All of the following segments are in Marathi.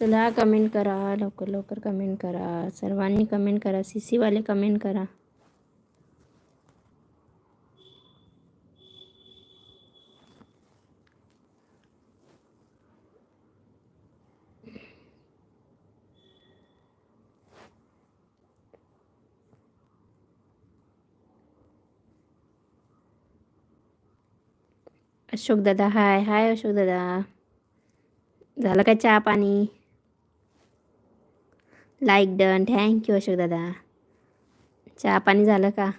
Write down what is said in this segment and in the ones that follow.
चला कमेंट करा लवकर लवकर कमेंट करा, सर्वांनी कमेंट करा सी सीवाले कमेंट करा. अशोक दादा, हाय हाय अशोक दादा. झालं काय चहा लाईक डन थँक्यू अशोक दादा. चहा पाणी झालं का?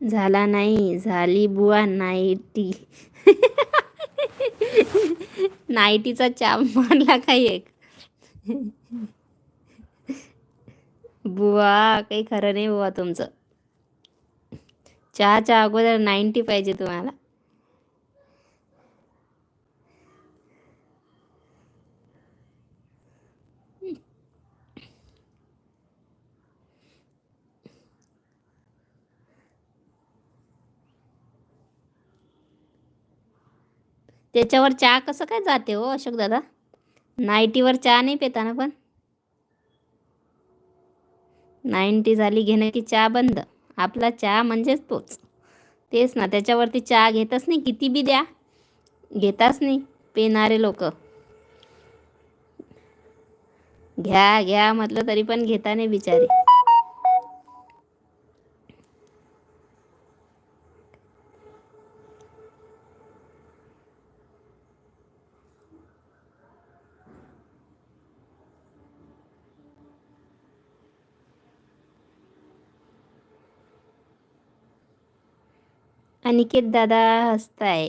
झाला नाही झाली बुवा नाईटी. नाईटीचा चहा मारला काही एक? बुवा काही खरं नाही बुवा तुमचं. चहाच्या अगोदर नाईन्टी पाहिजे तुम्हाला. त्याच्यावर चहा कसं काय जाते हो अशोक दादा? नाईटीवर चहा नाही पेताना पण? नाईन्टी झाली घेणं की चहा बंद. आपला चहा म्हणजेच तोच. तेच ना त्याच्यावरती चहा घेतच नाही. किती बी द्या. घेताच नाही पेणारे लोक. घ्या घ्या म्हटलं तरी पण घेता नाही बिचारे. अनिकेत दादा हसताय.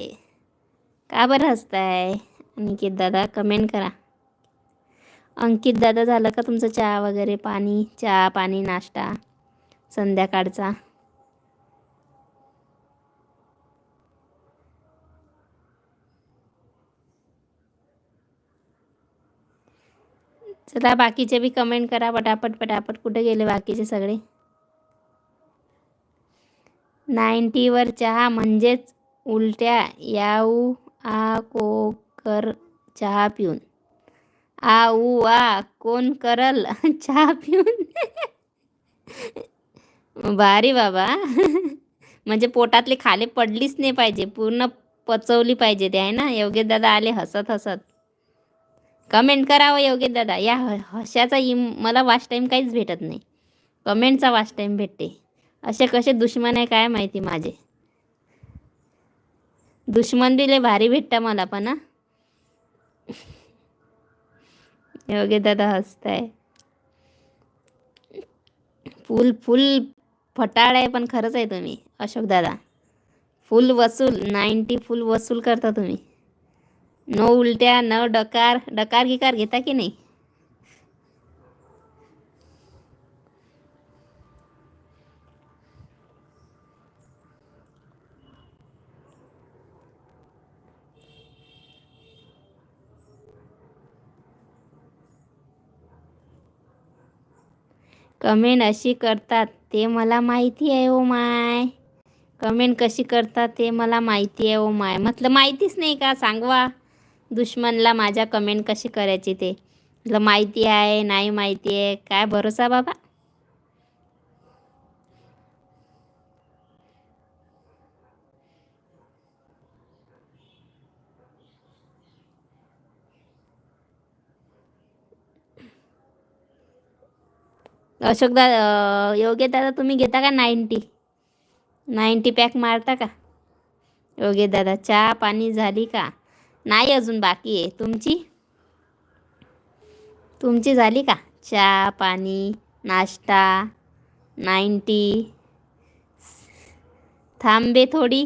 का बरं हसताय? अनिकेत दादा कमेंट करा. अंकित दादा झालं का तुमचं चहा वगैरे? पाणी चहा पाणी नाश्ता संध्याकाळचा. चला बाकीचे बी कमेंट करा पटापट पटापट. कुठे गेले बाकीचे सगळे? नाईन्टीवर चहा म्हणजेच उलट्या याऊ आ को कर चहा पिऊन. आ ऊ आ कोण करल? चहा पिऊन. भारी बाबा. म्हणजे पोटातले खाले पडलीच नाही पाहिजे पूर्ण पचवली पाहिजे ते आहे ना? योगेश दादा आले हसत हसत. कमेंट करावं योगेश दादा. या ह हशाचा इम मला वाच टाईम काहीच भेटत नाही. कमेंटचा वाच टाईम भेटते. असे कसे दुश्मन आहे काय माहिती माझे? दुश्मन बी लय भारी भेटता मला पण हा. योगे दादा हसताय. फुल फुल फटाळ आहे पण खरंच आहे तुम्ही अशोक दादा. फुल वसूल नाईन्टी फुल वसूल करता तुम्ही. न उलट्या न डकार डकार गिकार घेता की नाही? कमेंट अशी करतात ते मला माहिती आहे ओ माय. कमेंट कशी करतात ते मला माहिती आहे ओ माय. म्हटलं माहितीच नाही का? सांगवा. दुश्मनला माझ्या कमेंट कशी करायची ते? म्हटलं माहिती आहे नाही माहिती आहे. काय भरोसा बाबा? अशोकदा दादा योग्य दादा तुम्ही घेता का नाईन्टी? नाईन्टी पॅक मारता का? योग्य दादा चहा पाणी झाली का? नाही अजून बाकी आहे. तुमची? तुमची झाली का? चहा पाणी नाश्ता नाईन्टी. थांबे थोडी.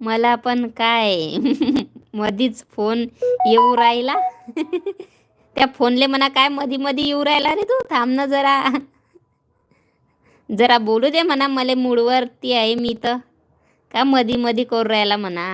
मला पण काय? मधीच फोन येऊ राहिला. त्या फोनले म्हणा काय मधी मधी येऊ राहिला रे तू? थांब ना जरा. जरा बोलू दे म्हणा मला मूडवरती आहे मी तर. का मधी मधी करू राहिला म्हणा?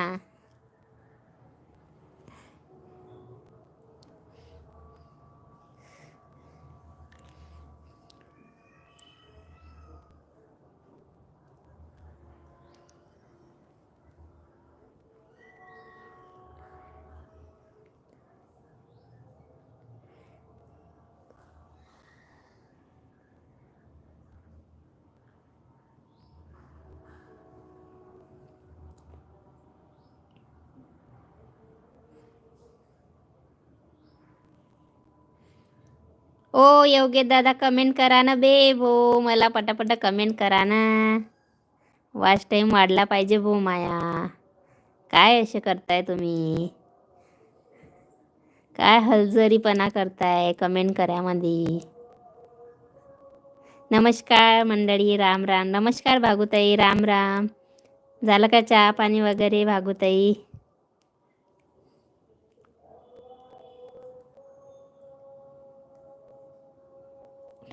ओ योग्य दादा कमेंट करा ना बे. भो मला पटापट कमेंट करा ना. वॉच टाईम वाढला पाहिजे भो माया. काय असे करताय तुम्ही? काय हलजरीपणा करताय? कमेंट करायमध्ये नमस्कार मंडळी राम राम. नमस्कार भागुताई राम राम. झालं का चहा पाणी वगैरे भागुताई?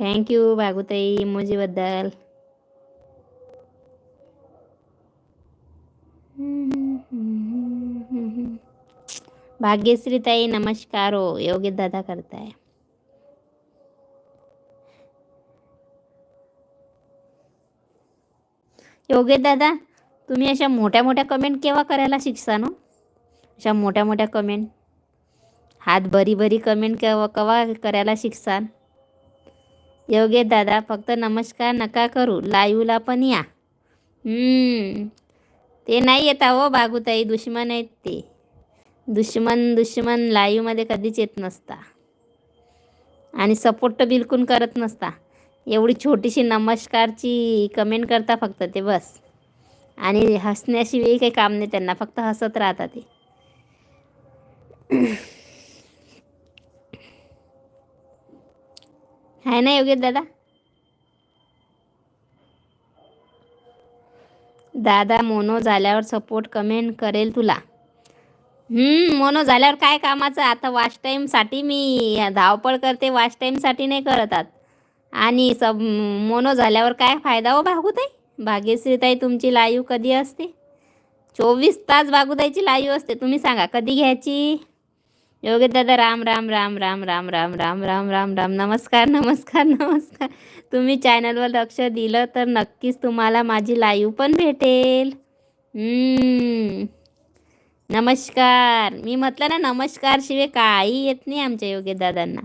थँक्यू भागुताई इमोजीबद्दल भाग्यश्री ताई नमस्कार हो योग्य दादा करताय. योगेश दादा तुम्ही अशा मोठ्या मोठ्या कमेंट केव्हा करायला शिकसा ना? अशा मोठ्या मोठ्या कमेंट हात बरी बरी कमेंट केव्हा केव्हा करायला शिकसान? योगे दादा फक्त नमस्कार नका करू. लाईव्हला पण या. हम्म. ते नाही येता हो बागुताई दुश्मन आहेत ते. दुश्मन दुश्मन लाईव्हमध्ये कधीच येत नसता. आणि सपोर्ट तर बिलकुल करत नसता. एवढी छोटीशी नमस्कारची कमेंट करता फक्त ते बस. आणि हसण्याशिवाय काही काम नाही त्यांना फक्त हसत राहतात ते. आहे ना योगेश दादा? दादा मोनो झाल्यावर सपोर्ट कमेंट करेल तुला. हम्म, मोनो झाल्यावर काय कामाचं? आता वॉच टाईमसाठी मी धावपळ करते वॉच टाईमसाठी नाही करत आत आणि सब मोनो झाल्यावर काय फायदा हो भागुताई? भाग्यश्रीताई तुमची लाईव्ह कधी असते? चोवीस तास भागुताईची लाईव्ह असते तुम्ही सांगा कधी घ्यायची? दादा राम राम राम राम राम राम राम राम राम राम. नमस्कार नमस्कार नमस्कार. तुम्ही चॅनलवर लक्ष दिलं तर नक्कीच तुम्हाला माझी लाईव्ह पण भेटेल. नमस्कार. मी म्हटलं ना नमस्कार शिवाय काही येत नाही आमच्या योगे दादांना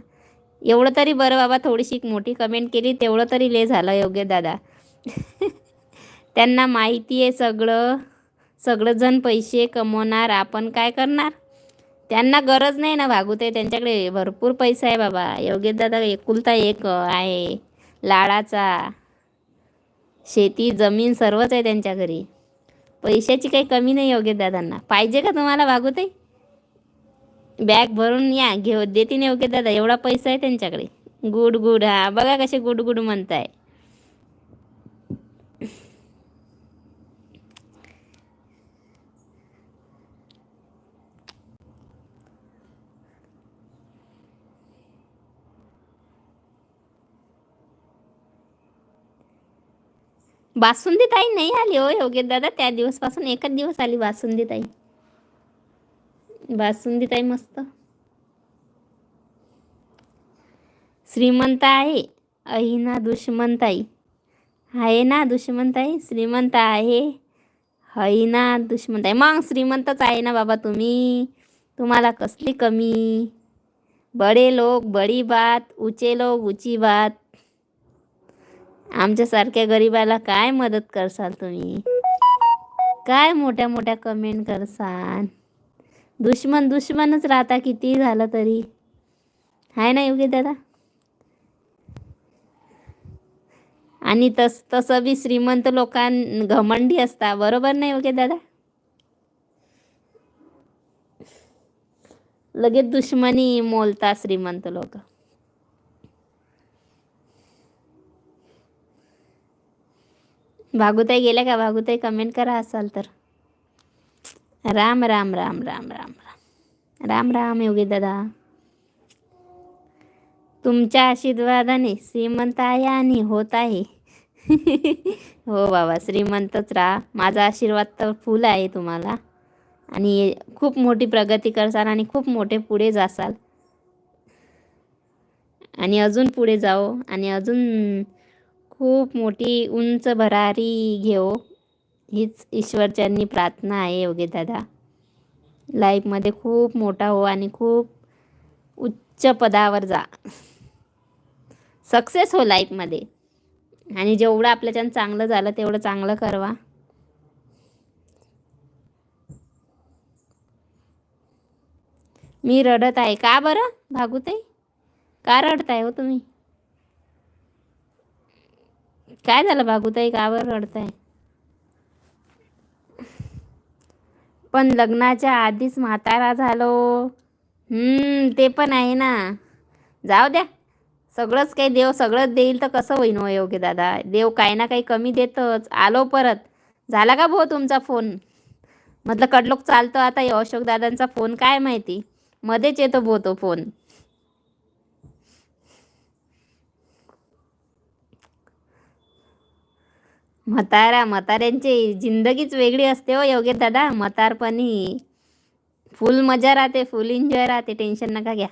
एवढं तरी बरं बाबा थोडीशी मोठी कमेंट केली तेवढं तरी ले झालं योग्य दादा त्यांना माहिती आहे सगळं. सगळंजण पैसे कमवणार आपण काय करणार? त्यांना गरज नाही ना भागुते त्यांच्याकडे भरपूर पैसा आहे बाबा. योगेश दादा एकुलता एक आहे. लाडाचा. शेती जमीन सर्वच आहे त्यांच्या घरी. पैशाची काही कमी नाही योगेश दादांना. पाहिजे का तुम्हाला भागुते बॅग भरून या. घेऊ देते नाही योग्य दादा. एवढा पैसा आहे त्यांच्याकडे. गुड गुड हा बघा कसे गुड गुड म्हणताय. बासुंदी ताई नाही आली हो योगेश दादा. त्या दिवसपासून एकच दिवस आली बासुंदी ताई बासुंदी ताई मस्त. श्रीमंत आहे अहिना दुश्मनताई आहे ना दुश्मनताई श्रीमंत आहे. हैना दुश्मनताई मग श्रीमंतच आहे ना बाबा तुम्ही. तुम्हाला कसली कमी? बडे लोक बडी बात उचे लोक उची बात. आमच्यासारख्या गरिबाला काय मदत करसाल तुम्ही? काय मोठ्या मोठ्या कमेंट करसाल? दुश्मन दुश्मनच राहता किती झालं तरी. आहे ना योगी दादा? आणि तस तसं बी श्रीमंत लोकां घमंडी असता बरोबर नाही योगी दादा? लगेच दुश्मनी मोलता श्रीमंत लोक. भागुताई गेल्या का? भागुताई कमेंट करा असाल तर. राम राम राम राम राम राम. राम राम योगी दादा. तुमच्या आशीर्वादाने श्रीमंत आहे आणि होत आहे. हो बाबा श्रीमंतच राहा. माझा आशीर्वाद तर फुल आहे तुम्हाला. आणि खूप मोठी प्रगती करसाल आणि खूप मोठे पुढे जासाल. आणि अजून पुढे जाओ आणि अजून खूप मोठी उंच भरारी घेऊ. हीच ईश्वरच्यांनी प्रार्थना आहे योगी दादा. लाईफमध्ये खूप मोठा हो आणि खूप उच्च पदावर जा. सक्सेस हो लाईफमध्ये आणि जेवढं आपल्याच्यानं चांगलं झालं तेवढं चांगलं करवा. मी रडत आहे. का बरं भागुताई? का रडताय हो तुम्ही? काय झालं बाबूताई का बरं रडताय? पण लग्नाच्या आधीच म्हातारा झालो. हम्म, ते पण आहे ना. जाऊ द्या. सगळंच काही देव सगळंच देईल तर कसं होईन हो योग्य दादा? देव काही ना काही कमी देतच. आलो परत. झाला का भाऊ तुमचा फोन? म्हटलं कडलोक चालतो आता अशोक दादांचा फोन काय माहिती? मध्येच येतो भो तो फोन. म्हातारा म्हाताऱ्यांची जिंदगीच वेगळी असते हो योगे दादा. म्हातारपणी फुल मजा राहते फुल एन्जॉय राहते. टेन्शन नका घ्या.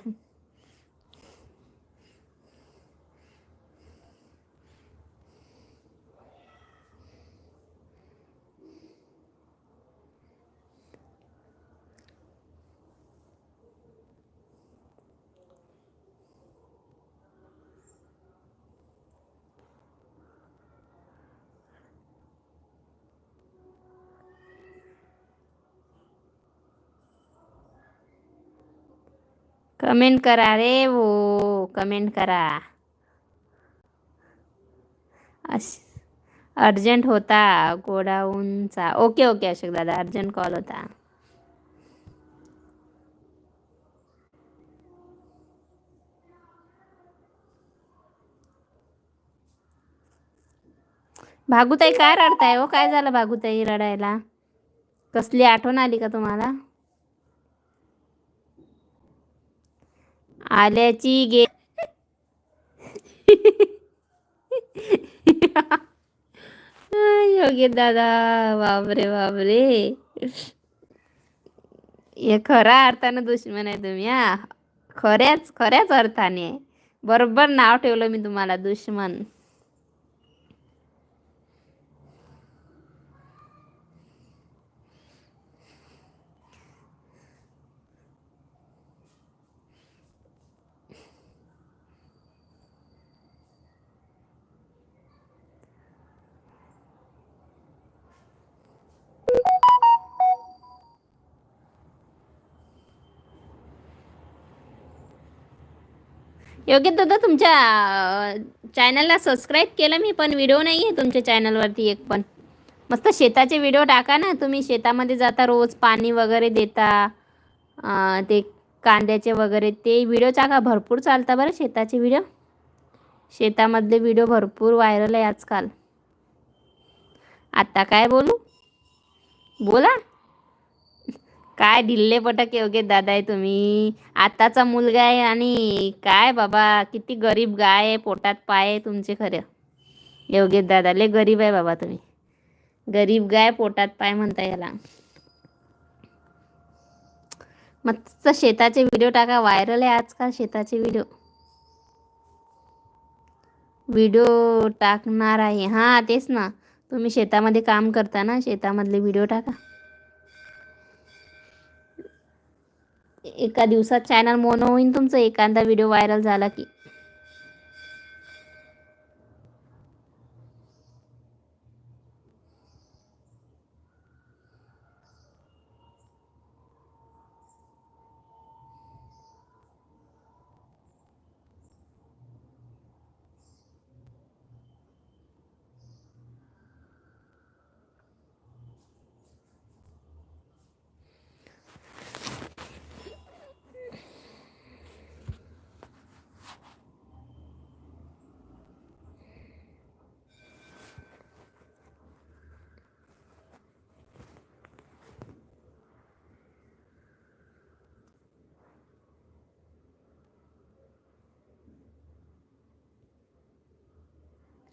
कमेंट करा रे वो कमेंट करा. अर्जंट होता गोडाऊनचा. ओके ओके अशोक दादा अर्जंट कॉल होता. भागुताई काय रडताय हो? काय झालं भागुताई रडायला? कसली आठवण आली का तुम्हाला? आल्याची गे योगी दादा बापरे बापरे. हे खऱ्या अर्थानं दुश्मन आहे तुम्ही हा. खऱ्याच खऱ्याच अर्थाने. बरोबर नाव ठेवलं मी तुम्हाला दुश्मन. योग्य दादा तुमच्या चॅनलला सबस्क्राईब केलं मी पण व्हिडिओ नाही आहे तुमच्या चॅनलवरती एक पण. मस्त शेताचे व्हिडिओ टाका ना तुम्ही शेतामध्ये जाता रोज पाणी वगैरे देता ते कांद्याचे वगैरे ते व्हिडिओ टाका भरपूर चालता बरं शेताचे व्हिडिओ शेतामधले व्हिडिओ भरपूर व्हायरल आहे आजकाल. आत्ता काय बोलू? बोला. काय ढिल्ले पटक योग्य दादा आहे तुम्ही. आताचा मुलगा आहे आणि काय बाबा किती गरीब गाय आहे पोटात पाय आहे तुमचे खरं. योग्य दादा लय गरीब आहे बाबा तुम्ही. गरीब गाय पोटात पाय म्हणता याला. मस्त शेताचे व्हिडिओ टाका व्हायरल आहे आजकाल शेताचे व्हिडिओ. व्हिडिओ टाकणार आहे. हां तेच ना. तुम्ही शेतामध्ये काम करता ना शेतामधले व्हिडिओ टाका. एका दिवसात चॅनल मोनो होईन तुमचं. एखादा व्हिडिओ व्हायरल झाला की.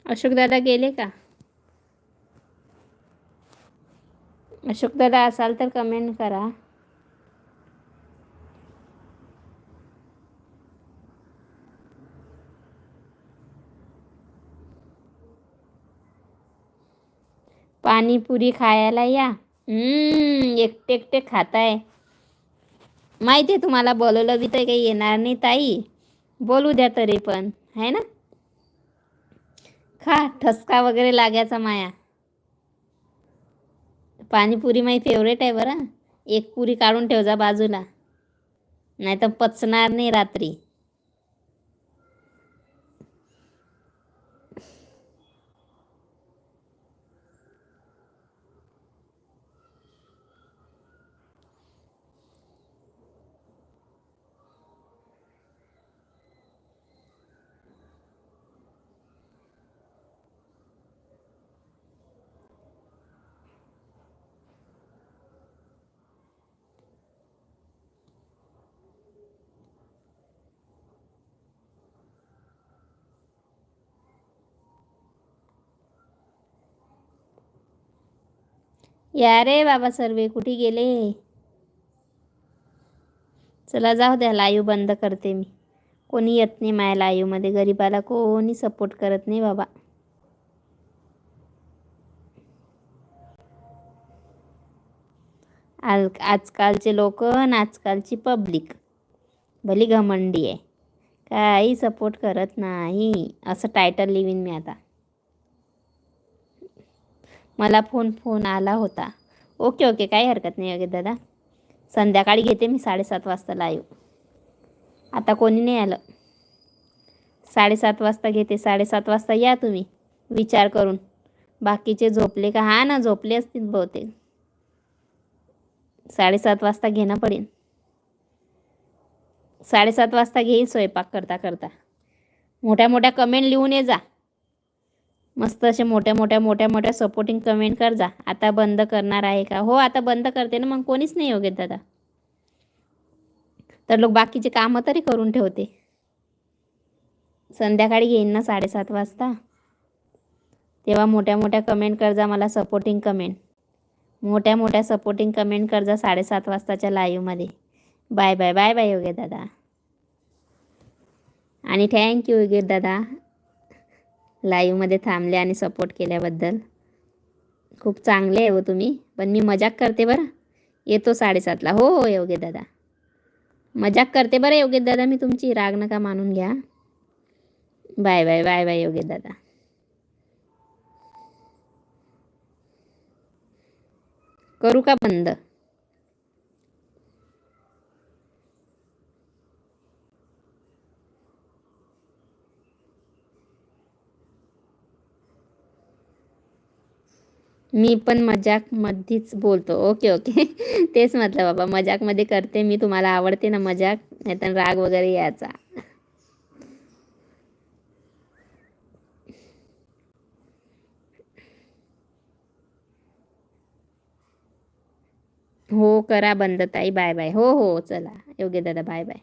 अशोकदादा गेले का? अशोक दादा असाल तर कमेंट करा. पाणीपुरी खायला या. हम्म, एकटे एकटे खाताय. माहिती आहे तुम्हाला बोलवलं बी तर काही येणार नाही ताई. बोलू द्या तरी पण. आहे ना? खा ठसका वगैरे लागायचा माया. पाणीपुरी माझी फेवरेट आहे बरं. एक पुरी काढून ठेवजा बाजूला. नाही तर पचणार नाही रात्री. या रे बाबा सर्वे कुठे गेले? चला जाऊ द्या लाईव्ह बंद करते मी. कोणी येत नाही माझ्या लाईव्हमध्ये गरीबाला कोणी सपोर्ट करत नाही बाबा. आज आजकालचे लोक आणि आजकालची पब्लिक भली घमंडी आहे. काही सपोर्ट करत नाही. असं टायटल लिवीन मी आता. मला फोन फोन आला होता. ओके ओके काही हरकत नाही वगैरे दादा. संध्याकाळी घेते मी साडेसात वाजता लाईव्ह आता कोणी नाही आलं. साडेसात वाजता घेते साडेसात वाजता या तुम्ही. विचार करून. बाकीचे झोपले का? हा ना झोपले असतील बहुतेक. साडेसात वाजता घेणं पडेल साडेसात वाजता घेईल स्वयंपाक करता करता. मोठ्या मोठ्या कमेंट लिहून ये जा. मस्त असे मोठ्या मोठ्या मोठ्या मोठ्या सपोर्टिंग कमेंट कर जा. आता बंद करणार आहे का? हो आता बंद करते ना मग कोणीच नाही योग्य दादा. तर लोक बाकीचे कामं तरी करून ठेवते. संध्याकाळी घेईन ना साडेसात वाजता. तेव्हा मोठ्या मोठ्या कमेंट कर जा मला सपोर्टिंग कमेंट मोठ्या मोठ्या सपोर्टिंग कमेंट कर जा साडेसात वाजताच्या लाईव्हमध्ये बाय बाय बाय बाय योगे दादा. आणि थँक्यू योगे दादा. लाईव्हमध्ये थांबले आणि सपोर्ट केल्याबद्दल. खूप चांगले आहे हो तुम्ही. पण मी मजाक करते बरं. येतो साडेसातला. हो हो योगे दादा. मजाक करते बरं योगे दादा मी तुमची राग नका मानून घ्या. बाय बाय बाय बाय योगे दादा. करू का बंद? मी पण मजाकमध्येच बोलतो. Okay okay. तेच म्हटलं बाबा मजाकमध्ये करते मी तुम्हाला आवडते ना मजाक? नाहीतर राग वगैरे यायचा. हो करा बंद ताई. Bye bye. हो हो चला. योग्य दादा बाय बाय.